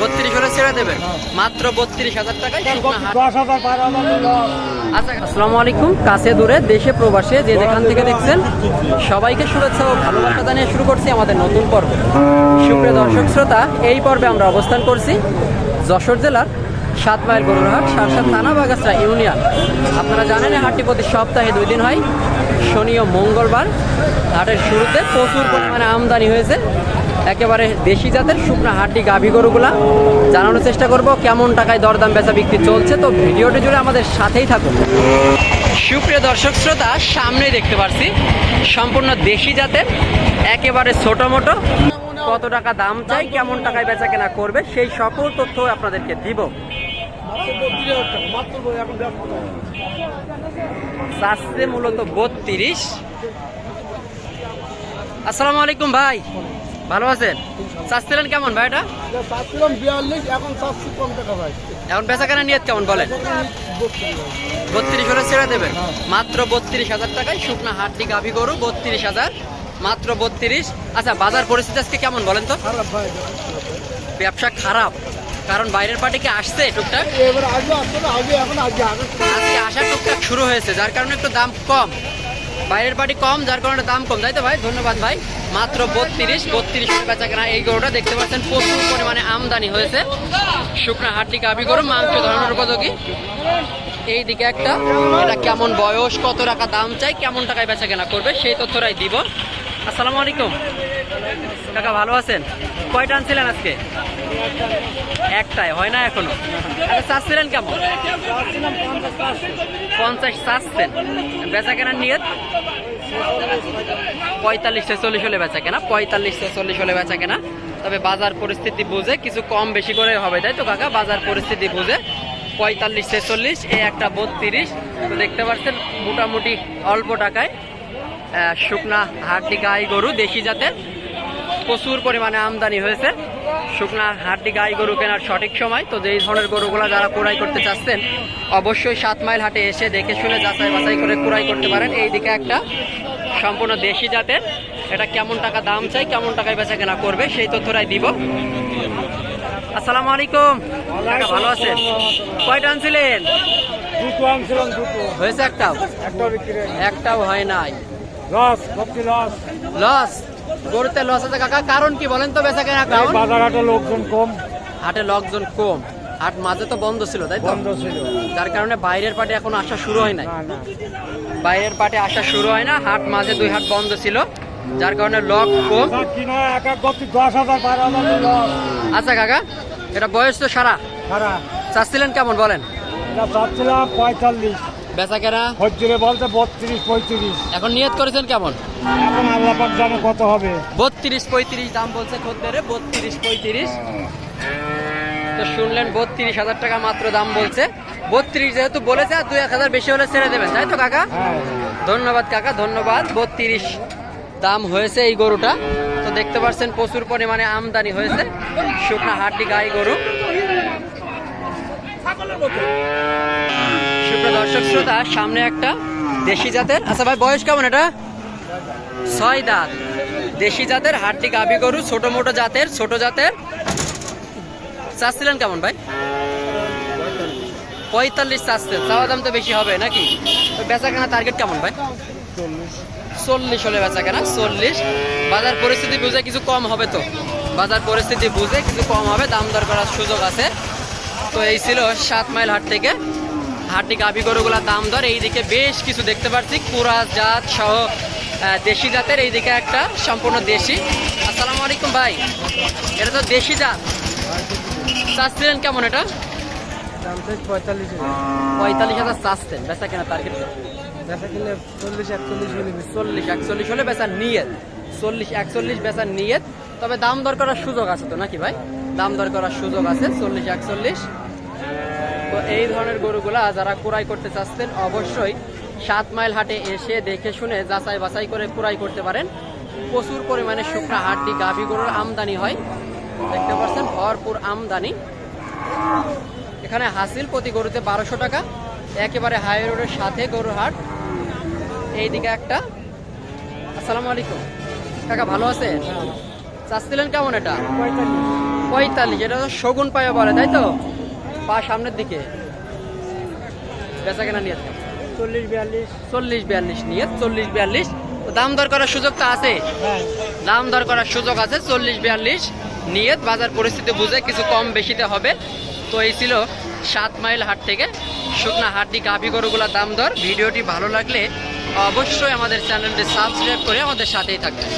বত্রিশ হলে ছেড়ে দেবেন মাত্র বত্রিশ হাজার টাকায়। আচ্ছা আসসালামু আলাইকুম। কাছে দূরে দেশে প্রবাসে যে যেখান থেকে দেখছেন সবাইকে শুভেচ্ছা ও ভালোবাসা জানিয়ে শুরু করছি আমাদের নতুন পর্ব। সুপ্রিয় দর্শক শ্রোতা এই পর্বে আমরা অবস্থান করছি যশোর জেলার সাত মাইল গরুরহাট থানা বাগাসরা ইউনিয়ন। আপনারা জানেন হাটটি প্রতি সপ্তাহে দুই দিন হয়। শনি ও মঙ্গলবার হাটের শুরুতে প্রচুর পরিমাণে আমদানি হয়েছে। একেবারে দেশি জাতের শুকনো হাড্ডি গাভী গরুগুলা। জানানোর চেষ্টা করব কেমন টাকায় দরদাম বেচা বিক্রি চলছে। তো ভিডিওটি জুড়ে আমাদের সাথেই থাকুন। সুপ্রিয় দর্শক শ্রোতা, সামনেই দেখতে পাচ্ছি সম্পূর্ণ দেশি জাতের, একেবারে ছোট মোটো কত টাকা দাম চাই, কেমন টাকায় বেচা কেনা করবে, সেই সকল তথ্য আপনাদেরকে দিব। মূলত বত্রিশ। আসসালামু আলাইকুম ভাই। ভালো আছেন? চাচ্ছিলেন কেমন ভাই এটা? চাচ্ছিলাম বিয়াল্লিশ এখন চাচ্ছি কম টাকা ভাই এখন বেচা কেনা নিয়ত কেমন বলেন? বত্রিশ হলে ছেড়ে দেবেন। মাত্র বত্রিশ হাজার টাকায় শুকনা হাড্ডি গাভি গরু বত্রিশ হাজার মাত্র বত্রিশ। আচ্ছা বাজার পরিস্থিতি আজকে কেমন বলেন তো? ব্যবসা খারাপ কারণ বাইরের পার্টি কি আসছে টুকটাক? আজকে আসা টুকটাক শুরু হয়েছে যার কারণে একটু দাম কম। বাইরের পার্টি কম যার কারণে দাম কম তাই তো ভাই? ধন্যবাদ ভাই। মাত্র বত্রিশ বত্রিশ বেচা কেনা এই গরুটা দেখতে পাচ্ছেন, প্রচুর পরিমাণে আমদানি হয়েছে। শুকনা হাড্ডি কাবি গরু, মাংস ধরনের উপযোগী। এই দিকে একটা, এটা কেমন বয়স, কত টাকা দাম চাই, কেমন টাকায় বেচা কেনা করবে, সেই তথ্যটাই দিব। আসসালামু আলাইকুম। কাকা, ভালো আছেন? কয়টা আনছিলেন আজকে? একটাই, হয় না এখনও? আচ্ছা চাচ্ছিলেন কেমন? পঞ্চাশ চাচ্ছেন। বেচা কেনার নিয়ত? পঁয়তাল্লিশ ছেচল্লিশ হলে বেচা কেনা পঁয়তাল্লিশ ছেচল্লিশ হলে বেচা কেনা। তবে বাজার পরিস্থিতি বুঝে কিছু কম বেশি করে হবে, তাই তো কাকা? বাজার পরিস্থিতি বুঝে পঁয়তাল্লিশ ছেচল্লিশ এ একটা বত্রিশ। তো দেখতে পাচ্ছেন, মোটামুটি অল্প টাকায় শুকনা হাড্ডি গাই গরু, দেশি জাতের। প্রচুর পরিমাণে আমদানি হয়েছে। শুকনা হাড্ডি গাই গরু কেনার সঠিক সময়, তো যেই ধরনের গরুগুলা যারা কুড়াই করতে চাচ্ছেন, অবশ্যই সাত মাইল হাটে এসে দেখে শুনে যাচাই বাছাই করে কুড়াই করতে পারেন। এইদিকে একটা সম্পূর্ণ দেশি জাতের। এটা কেমন টাকা দাম চাই কেমন টাকায় বেচা কেনা করবে সেই তথ্যটাই দিব। আসসালামু আলাইকুম। কাকা, ভালো আছেন? কয়টা আনছিলেন? দুটো আনছিলাম দুটো। হয়েছে একটাও? বিক্রি একটাও হয় নাই। লস লস লস গরুতে লস আছে কাকা? কারণ কি বলেন তো বেচা কেনা কারণ? লোকজন কম। হাটে লোকজন কম। হাট মাঝে তো বন্ধ ছিল তাই তো? বন্ধ ছিল। যার কারণে বাইরের পাটে এখন আসা শুরু হয় না বাইরের পাটে আসা শুরু হয় না হাট মাঝে দুই হাট বন্ধ ছিল যার কারণে লক কম। নিলো। আচ্ছা কাকা এটা বয়স তো সারা। সারা। চাচ্ছিলেন কেমন বলেন? চাচ্ছিলাম পঁয়তাল্লিশ। বেচা কেনা? হজ্জিরে বলতে বত্রিশ পঁয়ত্রিশ। এখন নিয়ত করেছেন কেমন? এখন আল্লাহ পাক জানে কত হবে। বত্রিশ পঁয়ত্রিশ দাম বলছে খদ্দের বত্রিশ পঁয়ত্রিশ। তো শুনলেন, বত্রিশ হাজার টাকা মাত্র দাম বলছে। বত্রিশ যেহেতু বলেছে, আর দুই এক হাজার বেশি হলে ছেড়ে দেবেন, তাই তো কাকা? ধন্যবাদ কাকা, ধন্যবাদ। বত্রিশ দাম হয়েছে এই গরুটা। তো দেখতে পাচ্ছেন, প্রচুর পরিমাণে আমদানি হয়েছে। শুকনা হাড্ডি গাই গরু। শুকনো দর্শক শ্রোতা, সামনে একটা দেশি জাতের আচ্ছা ভাই, বয়স কেমন এটা? ছয় দাঁত। দেশি জাতের হাড্ডি গাভি গরু, ছোট মোটো জাতের, ছোট জাতের চাচ্ছিলেন কেমন ভাই? পঁয়তাল্লিশ চাচ্ছেন, চাওয়া দাম তো বেশি হবে নাকি? বেচা কেনা টার্গেট কেমন ভাই? চল্লিশ হলে বেচা কেনা চল্লিশ। বাজার পরিস্থিতি বুঝে কিছু কম হবে তো। বাজার পরিস্থিতি বুঝে কিছু কম হবে, দাম দর করার সুযোগ আছে। তো এই ছিল সাত মাইল হাট থেকে। হাটটি গাভি গরুগুলা দাম দর এইদিকে বেশ কিছু দেখতে পাচ্ছি কুরাস জাত সহ দেশি জাতের এইদিকে একটা সম্পূর্ণ দেশি। আসসালামু আলাইকুম ভাই। এটা তো দেশি জাত। চাচ্ছিলেন কেমন এটা? পঁয়তাল্লিশ পঁয়তাল্লিশ হাজার চাচ্ছেন বেচা কেনা টার্গেট দেখা গেলে চল্লিশ একচল্লিশ হলে চল্লিশ একচল্লিশ হলে বেচার নিয়ত। চল্লিশ একচল্লিশ বেচার নিয়ত। তবে দাম দর করার সুযোগ আছে তো নাকি ভাই? দাম দর করার সুযোগ আছে চল্লিশ একচল্লিশ। তো এই ধরনের গরুগুলা যারা কুড়াই করতে চাচ্ছেন অবশ্যই সাত মাইল হাটে এসে দেখে শুনে যাচাই বাছাই করে কুড়াই করতে পারেন। প্রচুর পরিমাণে শুকনা হাড্ডি গাভী গরুর আমদানি হয়। দেখতে পাচ্ছেন ভরপুর আমদানি। এখানে হাসিল প্রতি গরুতে বারোশো টাকা। একেবারে হাই রোডের সাথে গরুর হাট এইদিকে একটা। আসসালামু আলাইকুম। কাকা ভালো আছে চাচ্ছিলেন কেমন এটা? পঁয়তাল্লিশ। পঁয়তাল্লিশ এটা তো শগুন পায়ে বলে তাই তো? পা সামনের দিকে। বেচা কেনা নিয়ে চল্লিশ বিয়াল্লিশ। চল্লিশ বিয়াল্লিশ নিয়ে চল্লিশ বিয়াল্লিশ। দাম দর করার সুযোগ তো আছে? হ্যাঁ। দাম দর করার সুযোগ আছে চল্লিশ বিয়াল্লিশ। নিয়ত, বাজার পরিস্থিতি বুঝে কিছু কম বেশিতে হবে। তো এই ছিল সাত মাইল হাট থেকে। শুকনা হাটটি গাভি গরুগুলোর দাম দর। ভিডিওটি ভালো লাগলে অবশ্যই আমাদের চ্যানেলটি সাবস্ক্রাইব করে আমাদের সাথেই থাকবেন।